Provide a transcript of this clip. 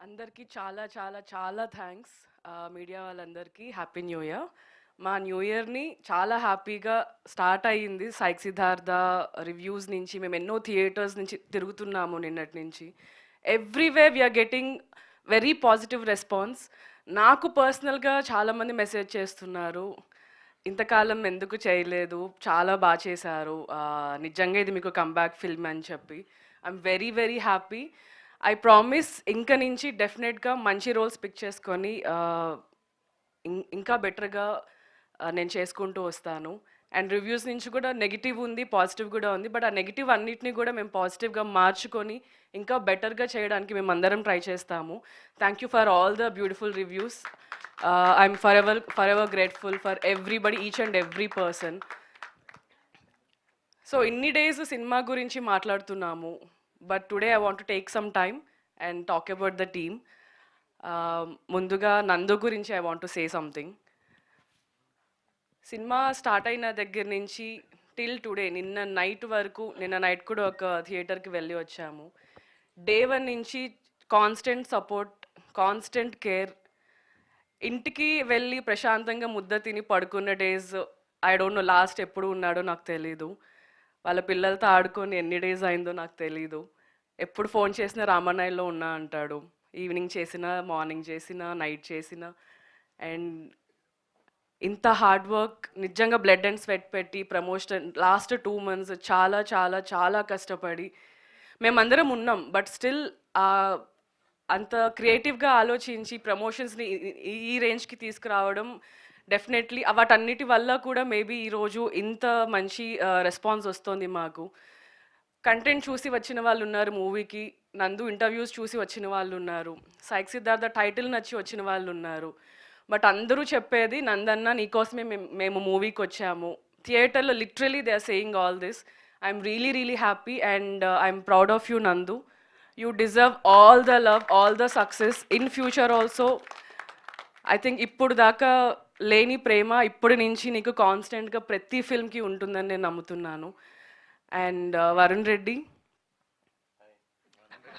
అందరికీ చాలా చాలా చాలా థ్యాంక్స్ మీడియా వాళ్ళందరికీ. హ్యాపీ న్యూ ఇయర్ మా న్యూ ఇయర్ని చాలా హ్యాపీగా స్టార్ట్ అయ్యింది సైక్ సిద్ధార్థ రివ్యూస్ నుంచి. మేము ఎన్నో థియేటర్స్ నుంచి తిరుగుతున్నాము నిన్నటి నుంచి. Every way we're getting very positive response నాకు పర్సనల్గా చాలామంది మెసేజ్ చేస్తున్నారు. ఇంతకాలం ఎందుకు చేయలేదు? చాలా బాగా చేశారు. నిజంగా ఇది మీకు కంబ్యాక్ ఫిల్మ్ అని చెప్పి. I'm very very happy I promise ఇంక నుంచి డెఫినెట్గా మంచి రోల్స్ పిక్ చేసుకొని ఇంకా బెటర్గా నేను చేసుకుంటూ వస్తాను. అండ్ రివ్యూస్ నుంచి కూడా నెగిటివ్ ఉంది పాజిటివ్ కూడా ఉంది. బట్ ఆ నెగిటివ్ అన్నిటిని కూడా మేము పాజిటివ్గా మార్చుకొని ఇంకా బెటర్గా చేయడానికి మేము అందరం ట్రై చేస్తాము. Thank you for all the beautiful reviews I'm for ever for ever grateful for everybody each and every person so ఇన్ని డేస్ సినిమా గురించి మాట్లాడుతున్నాము. But today I want take some time and talk about the team ముందుగా నందు గురించి I want say something cinema start అయిన దగ్గర నుంచి till today నిన్న night వరకు నిన్న నైట్ కూడా ఒక థియేటర్కి వెళ్ళి వచ్చాము. డే వన్ నుంచి కాన్స్టెంట్ సపోర్ట్ కాన్స్టెంట్ కేర్ ఇంటికి వెళ్ళి ప్రశాంతంగా ముద్ద తిని పడుకున్న days I don't know last ఎప్పుడు ఉన్నాడో నాకు తెలీదు. వాళ్ళ పిల్లలతో ఆడుకొని ఎన్ని డేస్ అయిందో నాకు తెలీదు. ఎప్పుడు ఫోన్ చేసినా రామనాయల్లో ఉన్నా అంటాడు. ఈవినింగ్ చేసినా మార్నింగ్ చేసినా నైట్ చేసినా. అండ్ ఇంత హార్డ్ వర్క్ నిజంగా బ్లడ్ అండ్ స్వెట్ పెట్టి ప్రమోషన్ లాస్ట్ టూ మంత్స్ చాలా చాలా చాలా కష్టపడి మేమందరం ఉన్నాం. బట్ స్టిల్ అంత క్రియేటివ్గా ఆలోచించి ప్రమోషన్స్ని ఈ రేంజ్కి తీసుకురావడం డెఫినెట్లీ వాటన్నిటి వల్ల కూడా మేబీ ఈరోజు ఇంత మంచి రెస్పాన్స్ వస్తుంది మాకు. కంటెంట్ చూసి వచ్చిన వాళ్ళు ఉన్నారు మూవీకి. నందు ఇంటర్వ్యూస్ చూసి వచ్చిన వాళ్ళు ఉన్నారు. సైక్ సిద్ధార్థ టైటిల్ నచ్చి వచ్చిన వాళ్ళు ఉన్నారు. బట్ అందరూ చెప్పేది నందన్న నీకోసమే మేము మేము మూవీకి వచ్చాము. థియేటర్లో literally they are saying all this I'm really really happy and I'm proud of you Nandu you deserve all the love all the success in future also I think ఇప్పుడు దాకా లేని ప్రేమ ఇప్పటి నుంచి నీకు కాన్స్టెంట్గా ప్రతి ఫిల్మ్కి ఉంటుందని నేను నమ్ముతున్నాను. And uh, Varun Reddy